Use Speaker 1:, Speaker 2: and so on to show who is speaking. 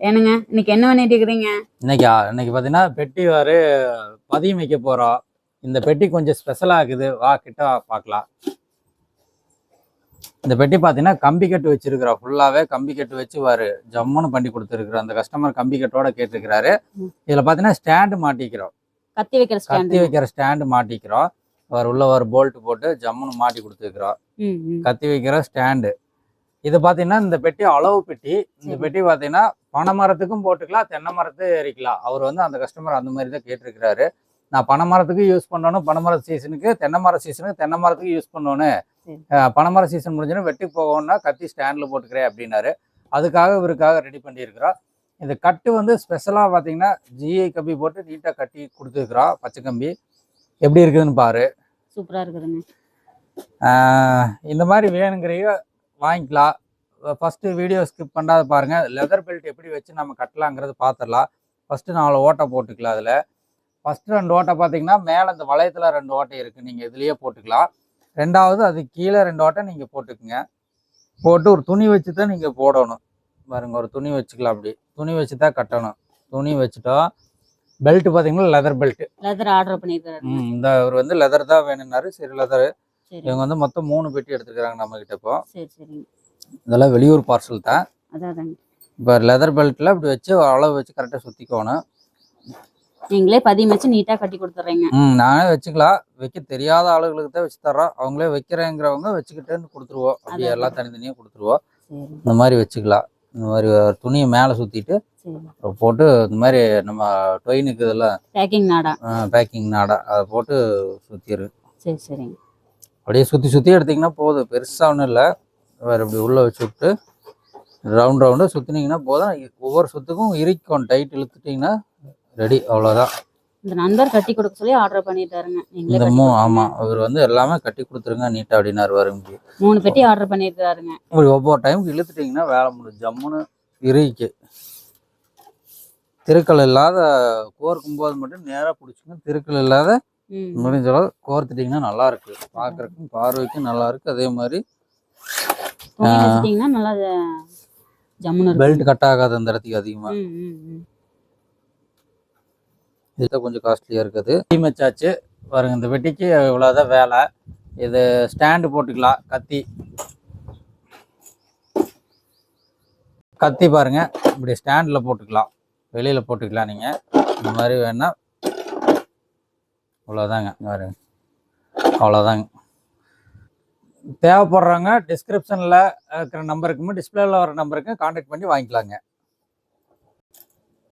Speaker 1: ஏனுங்க இன்னைக்கு என்ன பண்ணிட்டு இருக்கிறீங்க
Speaker 2: இன்னைக்கு? இன்னைக்கு பார்த்தீங்கன்னா பெட்டி வாரு பதியம் வைக்க போகிறோம் இந்த பெட்டி கொஞ்சம் ஸ்பெஷலாக இருக்குது. வா கிட்ட வா பார்க்கலாம் இந்த பெட்டி பார்த்தீங்கன்னா கம்பி கட்டு வச்சிருக்கிறோம் ஃபுல்லாகவே கம்பி கட்டு வச்சு வாரு ஜம்முன்னு பண்ணி கொடுத்துருக்குறோம் அந்த கஸ்டமர் கம்பி கட்டோட கேட்டிருக்கிறாரு. இதில் பார்த்தீங்கன்னா ஸ்டாண்டு மாட்டிக்கிறோம்.
Speaker 1: கத்தி வைக்கிற
Speaker 2: கத்தி வைக்கிற ஸ்டாண்டு மாட்டிக்கிறோம். அவர் உள்ள ஒரு போல்ட் போட்டு ஜம்முன்னு மாட்டி கொடுத்துருக்குறோம். கத்தி வைக்கிற ஸ்டாண்டு இது பார்த்தீங்கன்னா இந்த பெட்டி அளவு பெட்டி. இந்த. பெட்டி பார்த்தீங்கன்னா பனை மரத்துக்கும் போட்டுக்கலாம் தென்னை மரத்து எரிக்கலாம். அவர் வந்து அந்த கஸ்டமர் அந்த மாதிரி தான் கேட்டிருக்கிறாரு. நான் பனை மரத்துக்கு யூஸ் பண்ணணும் பனை மர சீசனுக்கு தென்னை மர சீசனுக்கு தென்னை மரத்துக்கு யூஸ் பண்ணணும்.
Speaker 1: சரி.
Speaker 2: அஹ் பனை மர சீசன் முடிஞ்சோன்னா வெட்டி போகணும்னா கத்தி ஸ்டாண்டில் போட்டுக்கிறேன் அப்படின்னாரு. அதுக்காக இவருக்காக ரெடி பண்ணியிருக்கிறோம். இந்த கட்டு வந்து ஸ்பெஷலாக பார்த்தீங்கன்னா ஜிஐ கம்பி போட்டு நீட்டாக கட்டி கொடுத்துருக்குறோம் பச்சை கம்பி. எப்படி இருக்குதுன்னு பாரு.
Speaker 1: சூப்பரா இருக்குதுங்க.
Speaker 2: இந்த மாதிரி வேணுங்கிறைய வாங்கிக்கலாம். ஃபஸ்ட்டு வீடியோ ஸ்கிப் பண்ணாத பாருங்கள் லெதர் பெல்ட் எப்படி வச்சு நம்ம கட்டலாங்கிறது பார்த்துடலாம் ஃபஸ்ட்டு நாலு ஓட்டை போட்டுக்கலாம் அதில். ஃபஸ்ட்டு ரெண்டு ஓட்டை பார்த்தீங்கன்னா மேலே இந்த வளையத்தில் ரெண்டு ஓட்டை இருக்குது நீங்கள் இதுலேயே போட்டுக்கலாம். ரெண்டாவது அது கீழே ரெண்டு ஓட்டை நீங்கள் போட்டுக்குங்க. போட்டு ஒரு துணி வச்சு தான் நீங்கள் போடணும். பாருங்க ஒரு துணி வச்சுக்கலாம் அப்படி. துணி வச்சு தான் கட்டணும். துணி வச்சுட்டோம் பெல்ட் பார்த்தீங்கன்னா லெதர் பெல்ட்
Speaker 1: லெதர் ஆர்டர் பண்ணிருக்காரு.
Speaker 2: ம் இந்த இவர் வந்து லெதர் தான் வேணும்னாரு. சரி லெதர் இவங்க வந்து மொத்தம் மூணு பெட்டி எடுத்துக்கிறாங்க நம்ம கிட்ட இப்போ.
Speaker 1: சரி
Speaker 2: இதெல்லாம் வெளியூர் பார்சல் தான்.
Speaker 1: அதான்
Speaker 2: இப்போ லெதர் பெல்ட்டில் இப்படி வச்சு அளவு வச்சு கரெக்டாக சுற்றிக்கோணும்
Speaker 1: நீங்களே பதியம் வச்சு நீட்டா கட்டி கொடுத்துட்றீங்க
Speaker 2: ம் நானே வச்சுக்கலாம். வைக்க தெரியாத ஆளுகளுக்கு தான் வச்சு தர்றோம். அவங்களே வைக்கிறேங்கிறவங்க வச்சுக்கிட்டேன்னு கொடுத்துருவோம். அப்படி. எல்லாம் தனித்தனியாக கொடுத்துருவோம். இந்த மாதிரி வச்சுக்கலாம். இந்த மாதிரி துணியை மேலே சுற்றிட்டு போட்டு இந்த மாதிரி நம்ம டொயினுக்கு இதெல்லாம்
Speaker 1: பேக்கிங் நாடா.
Speaker 2: பேக்கிங் நாடா. அதை போட்டு சுற்றிடு
Speaker 1: சரி சரிங்க.
Speaker 2: அப்படியே சுற்றி சுற்றி எடுத்திங்கன்னா போதும். பெருசாக ஒன்றும் இல்லை. வேறு இப்படி உள்ளே வச்சு விட்டு ரவுண்ட் ரவுண்டாக சுற்றினீங்கன்னா போதும். ஒவ்வொரு சுத்துக்கும் இறுக்கும் டைட் இழுத்துட்டிங்கன்னா ரெடி அவ்வளோதான்
Speaker 1: இந்த நண்பர் கட்டி கொடுக்க சொல்லி ஆர்டர் பண்ணிட்டாருங்க.
Speaker 2: இந்த மூ. ஆமாம் அவர் வந்து எல்லாமே கட்டி கொடுத்துருங்க நீட்டாக அப்படின்னாரு வருங்க
Speaker 1: மூணு பெட்டி ஆர்டர் பண்ணிருக்காருங்க
Speaker 2: இப்படி ஒவ்வொரு டைமுக்கு இழுத்துட்டிங்கன்னா வேலை முடியும் ஜம்முன்னு இறுக்கி. திருக்கல் இல்லாத கோர்க்கும் போது மட்டும் நேராக பிடிச்சிங்க. திருக்கல் இல்லாத முடிஞ்ச அளவு கோர்த்துட்டிங்கன்னா நல்லா இருக்கு பார்க்கறதுக்கும் பார்வைக்கும் நல்லா இருக்கு அதே மாதிரி பெல்ட் கட் ஆகாத அந்த இடத்துக்கு அதிகமாக
Speaker 1: ம் ம் ம்.
Speaker 2: இதுதான் கொஞ்சம் காஸ்ட்லியாக இருக்குது. டீம் வச்சாச்சு பாருங்க இந்த வெட்டிக்கு இவ்வளோதான் வேலை. இது ஸ்டாண்டு போட்டுக்கலாம். கத்தி. கத்தி பாருங்க. இப்படி ஸ்டாண்டில் போட்டுக்கலாம். வெளியில் போட்டுக்கலாம் நீங்கள் இந்த மாதிரி வேணா அவ்வளோதாங்க வேறு அவ்வளோதாங்க தேவைப்படுறவங்க டிஸ்கிரிப்ஷனில் இருக்கிற நம்பருக்குமே டிஸ்பிளேல வர நம்பருக்கு காண்டாக்ட் பண்ணி வாங்கிக்கலாங்க.